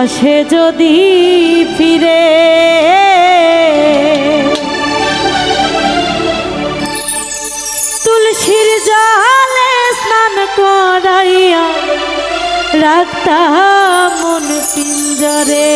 আসে যদি ফিরে। তুলসীর জলে স্নান করাইয়া রাখতা মন পিঞ্জরে।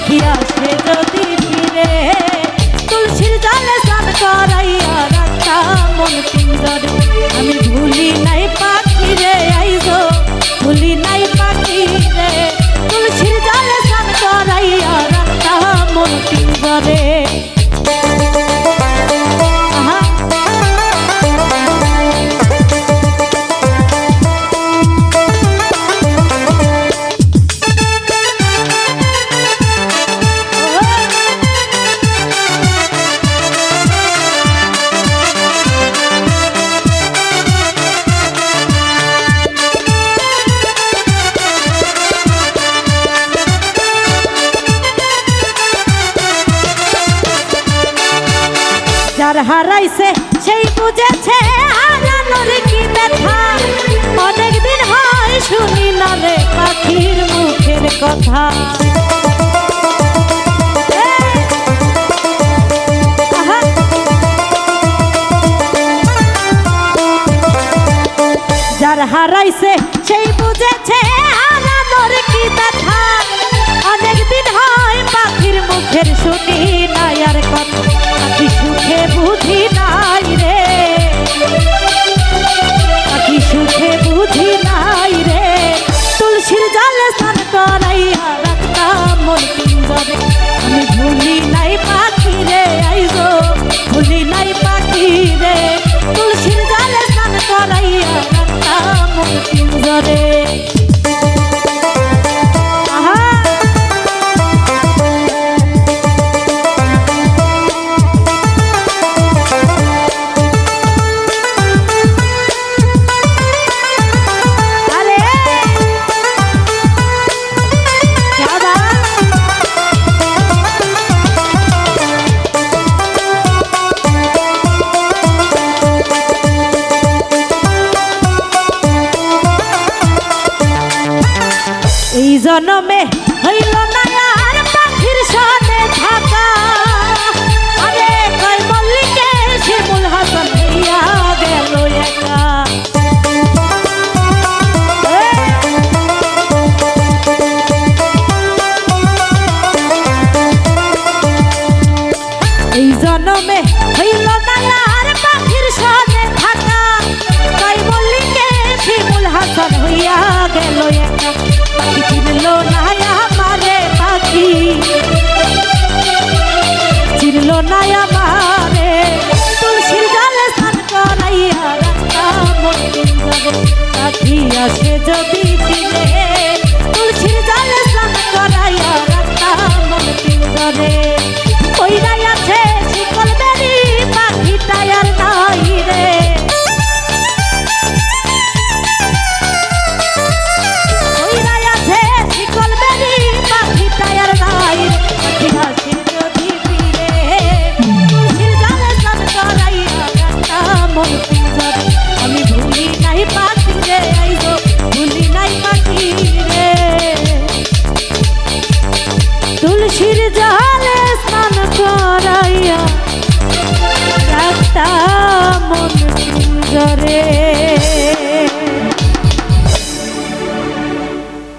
পাখি আসে যদি ফিরে তুলসীর জালে স্নান করাইয়া রাখা মন সুন্দর। আমি ভুলি নাই আর হারাইছে, সেই বুঝেছে হারানোর কি ব্যথা। অনেক দিন হয় শুনি না রে পাখির মুখের কথা। যার হারাইছে, সেই বুঝেছে হারানোর কি ব্যথা। অনেক দিন হয় পাখির মুখের শুনি না জনমে রাখিয়া সে যদি ফিরে